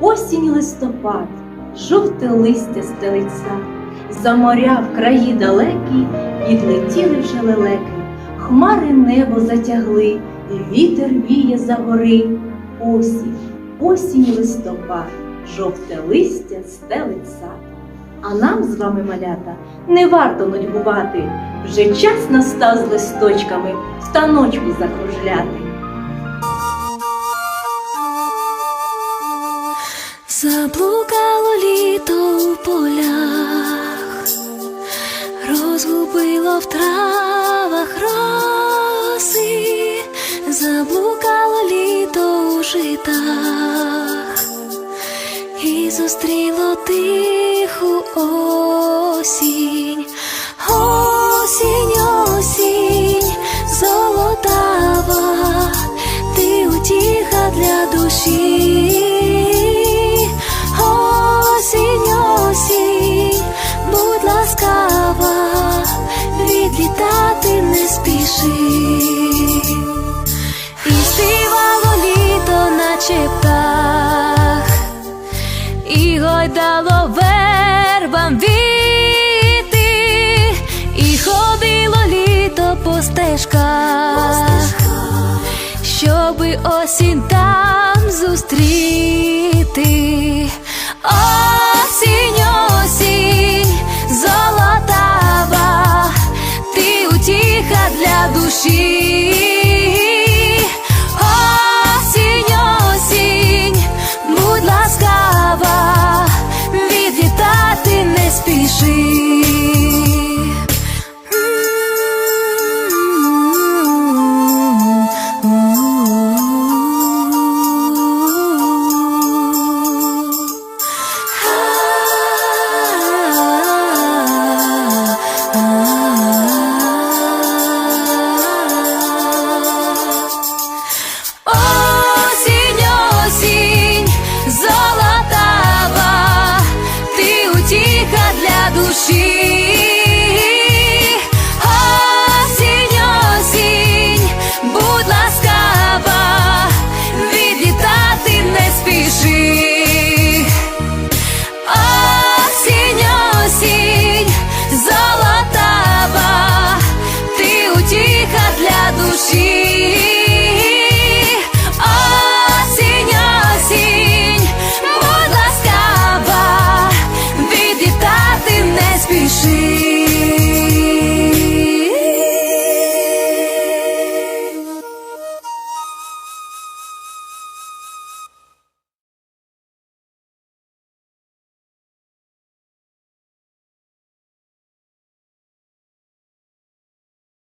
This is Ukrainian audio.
осінь листопад, жовте листя стелиться, за моря в краї далекі відлетіли вже лелеки, хмари небо затягли, вітер віє за гори. Осінь, осінь листопад, жовте листя стелить сад. А нам з вами, малята, не варто нудьгувати, вже час настав з листочками в таночку закружляти. Заблукало літо у полях, розгубило в травах роси, заблукало літо у житах і зустріло тиху осінь, стежках, щоби осінь там зустріти осінь. she